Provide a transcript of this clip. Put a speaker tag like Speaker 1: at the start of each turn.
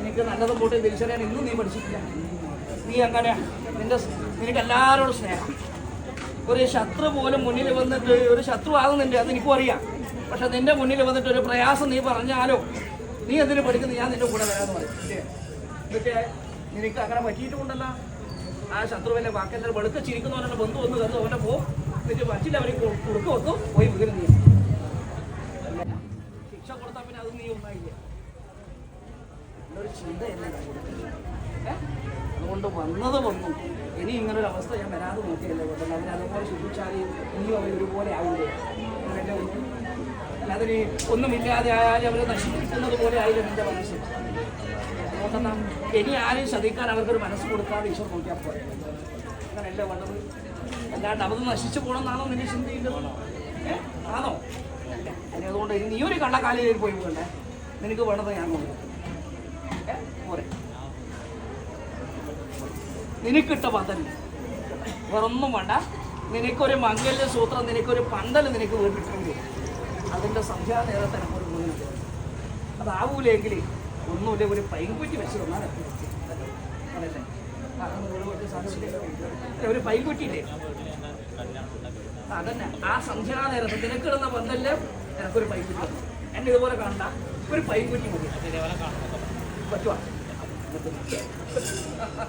Speaker 1: എനിക്ക് നല്ലതും കൂട്ടി തിരിച്ചറിയാൻ ഇന്നും നീ പഠിച്ചിട്ടില്ല. നീ അങ്ങനെ നിന്റെ നിനക്ക് എല്ലാവരോടും സ്നേഹം. ഒരു ശത്രു പോലും മുന്നിൽ വന്നിട്ട് ഒരു ശത്രു ആകുന്നുണ്ട് അത് എനിക്കും അറിയാം. പക്ഷെ നിന്റെ മുന്നിൽ വന്നിട്ട് ഒരു പ്രയാസം നീ പറഞ്ഞാലോ? നീ എന്തിനു പഠിക്കുന്നു? ഞാൻ നിന്റെ കൂടെ വരാമെന്ന് പറയും? എന്നിട്ട് നിനക്ക് അങ്ങനെ പറ്റിയിട്ടുമുണ്ടല്ല ആ ശത്രുവിന്റെ വാക്കെല്ലാം വെളുത്ത് ചിരിക്കുന്നവരുടെ ബന്ധു ഒന്ന് കണ്ടു അവന്റെ പോ. എന്നിട്ട് പറ്റില്ല അവന് കൊടുക്കും പോയി വീട് നീ ശിക്ഷ കൊടുത്താൽ പിന്നെ അത് നീ ഒന്നായില്ലേ? ചിന്ത എന്നെ? അതുകൊണ്ട് വന്നത് വന്നു. ഇനി ഇങ്ങനൊരു അവസ്ഥ ഞാൻ വരാതെ നോക്കിയല്ലേ. കൊണ്ടല്ല അവരെ അതുപോലെ ശുദ്ധിച്ചാൽ ഇനിയും അവർ ഒരുപോലെ ആവില്ലേ അങ്ങനെ അതിന് ഒന്നുമില്ലാതെ ആയാലും അവരെ നശിപ്പിക്കുന്നത് പോലെ ആയില്ല എന്റെ മനസ്സ്? അതുകൊണ്ടെന്നാ ഇനി ആരെയും ശ്രദ്ധിക്കാൻ അവർക്കൊരു മനസ്സ് കൊടുക്കാതെ ഈശോ നോക്കിയാൽ പോലെ അങ്ങനെയല്ലേ വേണ്ടത്? അല്ലാണ്ട് അവർ നശിച്ചു പോകണമെന്നാണോ നിന്റെ ചിന്തയില്ലത് ആണോ? ഇല്ല. അതുകൊണ്ട് ഇനി നീ ഒരു കള്ളക്കാലിലേക്ക് പോയി പോകണ്ടേ? നിനക്ക് വേണ്ടത് ഞാൻ? പോരെ നിനക്കിട്ട പന്തൽ വേറൊന്നും വേണ്ട. നിനക്കൊരു മംഗല്യ സൂത്രം നിനക്കൊരു പന്തൽ നിനക്ക് വീട്ടിട്ടുണ്ട് അതിന്റെ സംഖ്യാ നേരത്തെ ഒരു മൂന്ന് അതാവൂലെങ്കിൽ ഒന്നുമില്ല ഒരു പൈൻകുറ്റി വെച്ച് തന്നാൽ ഒരു പൈൻകുറ്റിയില്ലേ അതന്നെ. ആ സംഖ്യാ നേരത്ത് നിനക്കിടുന്ന പന്തൽ എനിക്കൊരു പൈൻകുറ്റി. എന്നെ ഇതുപോലെ കാണണ്ട. ഒരു പൈൻകുറ്റി മതി. Bacaan 哈